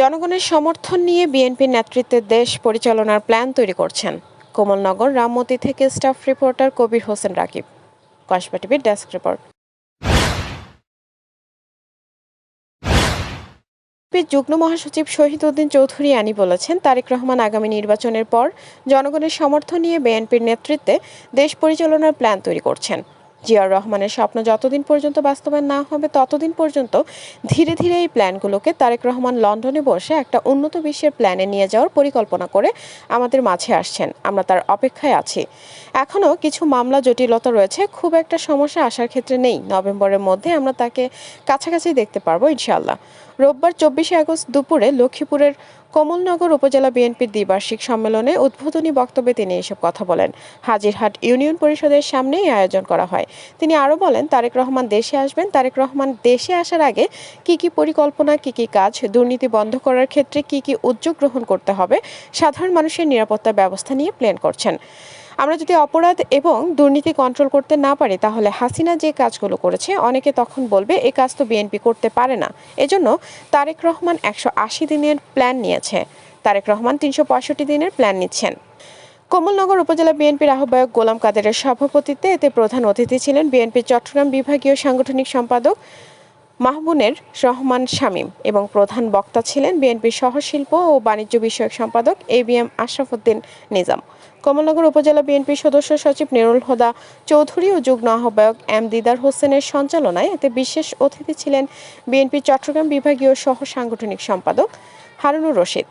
জনগণের সমর্থন নিয়ে বিএনপির নেতৃত্বে দেশ পরিচালনার প্ল্যান তৈরি করছেন। কোমলনগর, রামমতি থেকে স্টাফ রিপোর্টার কবির হোসেন রাকিব। কসবা টিভির ডেস্ক রিপোর্ট। বিএনপির যুগ্ম মহাসচিব শহীদ উদ্দিন চৌধুরী আনি বলেছেন, তারেক রহমান আগামী নির্বাচনের পর জনগণের সমর্থন নিয়ে বিএনপির নেতৃত্বে দেশ পরিচালনার প্ল্যান তৈরি করছেন। জিয়াউর রহমানের স্বপ্ন যতদিন পর্যন্ত বাস্তবায়ন না হবে, ততদিন পর্যন্ত ধীরে ধীরে এই প্ল্যানগুলোকে তারেক রহমান লন্ডনে বসে একটা উন্নত বিশ্বের প্ল্যানে নিয়ে যাওয়ার পরিকল্পনা করে আমাদের মাঝে আসছেন। আমরা তার অপেক্ষায় আছি। এখনও কিছু মামলা জটিলতা রয়েছে, খুব একটা সমস্যা আসার ক্ষেত্রে নেই। নভেম্বরের মধ্যে আমরা তাকে কাছাকাছি দেখতে পারব, ইনশাআল্লাহ। রোববার চব্বিশে আগস্ট দুপুরে লক্ষ্মীপুরের কমলনগর উপজেলা বিএনপির দ্বিবার্ষিক সম্মেলনে উদ্বোধনী বক্তব্যে তিনি এসব কথা বলেন। হাজিরহাট ইউনিয়ন পরিষদের সামনে এই আয়োজন করা হয়। তিনি আরও বলেন, তারেক রহমান দেশে আসবেন। তারেক রহমান দেশে আসার আগে কি কি পরিকল্পনা, কি কি কাজ, দুর্নীতি বন্ধ করার ক্ষেত্রে কি কি উদ্যোগ গ্রহণ করতে হবে, সাধারণ মানুষের নিরাপত্তা ব্যবস্থা নিয়ে প্ল্যান করছেন। আমরা যদি অপরাধ এবং দুর্নীতি কন্ট্রোল করতে না পারি, তাহলে হাসিনা যে কাজগুলো করেছে, অনেকে তখন বলবে এই কাজ তো বিএনপি করতে পারে না। এজন্য তারেক রহমান একশো আশি দিনের প্ল্যান নিয়েছে। তারেক রহমান তিনশো পঁয়ষট্টি দিনের প্ল্যান নিচ্ছেন। কমলনগর উপজেলা বিএনপির আহ্বায়ক গোলাম কাদেরের সভাপতিত্বে এতে প্রধান অতিথি ছিলেন বিএনপির চট্টগ্রাম বিভাগীয় সাংগঠনিক সম্পাদক মাহবুনের রহমান শামীম এবং প্রধান বক্তা ছিলেন বিএনপির সহশিল্প ও বাণিজ্য বিষয়ক সম্পাদক A B M Ashrafuddin Nizam. Kamalnagar উপজেলা বিএনপি সদস্য সচিব নুরুল হোদা চৌধুরী ও যুগ্ম আহ্বায়ক এম দিদার হোসেনের সঞ্চালনায় এতে বিশেষ অতিথি ছিলেন বিএনপির চট্টগ্রাম বিভাগীয় সহ সাংগঠনিক সম্পাদক হারুনুর রশিদ।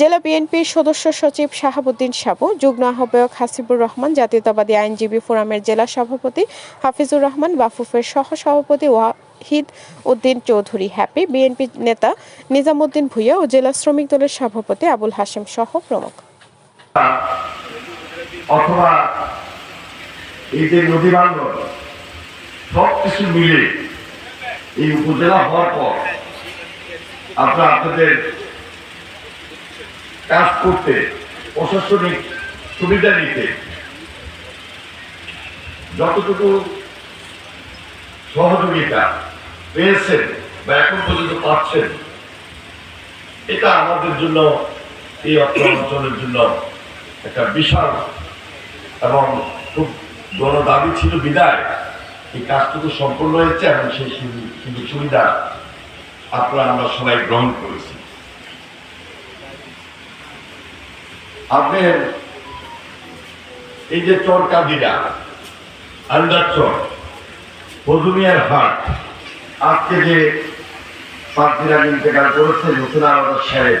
জেলা বিএনপির সদস্য সচিব শাহাবুদ্দিন সাবু, যুগ্ম আহ্বায়ক হাসিবুর রহমান, জাতীয়তাবাদী আইনজীবী ফোরামের জেলা সভাপতি হাফিজুর রহমান, বাফুফের সহ সভাপতি ওয়াহিদ উদ্দিন চৌধুরী হ্যাপি, বিএনপি নেতা নিজামুদ্দিন ভুইয়া ও জেলা শ্রমিক দলের সভাপতি আবুল হাশেম সহ প্রমুখ। অথবা এই যে নদী বান্ধব, সব কিছু মিলে এই উপজেলা হওয়ার পর আপনারা আপনাদের কাজ করতে, প্রশাসনিক সুবিধা নিতে যতটুকু সহযোগিতা পেয়েছেন বা এখন পর্যন্ত পাচ্ছেন, এটা আমাদের জন্য, এই অর্থ অঞ্চলের জন্য একটা বিশাল এবং খুব বড় দাবি ছিল বিদায়। এই কাজটুকু সম্পূর্ণ হয়েছে এবং সেই সুযোগ- সুবিধা আপনারা আমরা সবাই গ্রহণ করেছি। আপনার এই যে চরকাদিরা আন্দার চর, মধুমিয়ার হাট, আজকে যে প্রার্থীরা ইন্তেকাল করেছেন নতুন আলাদা সাহেব।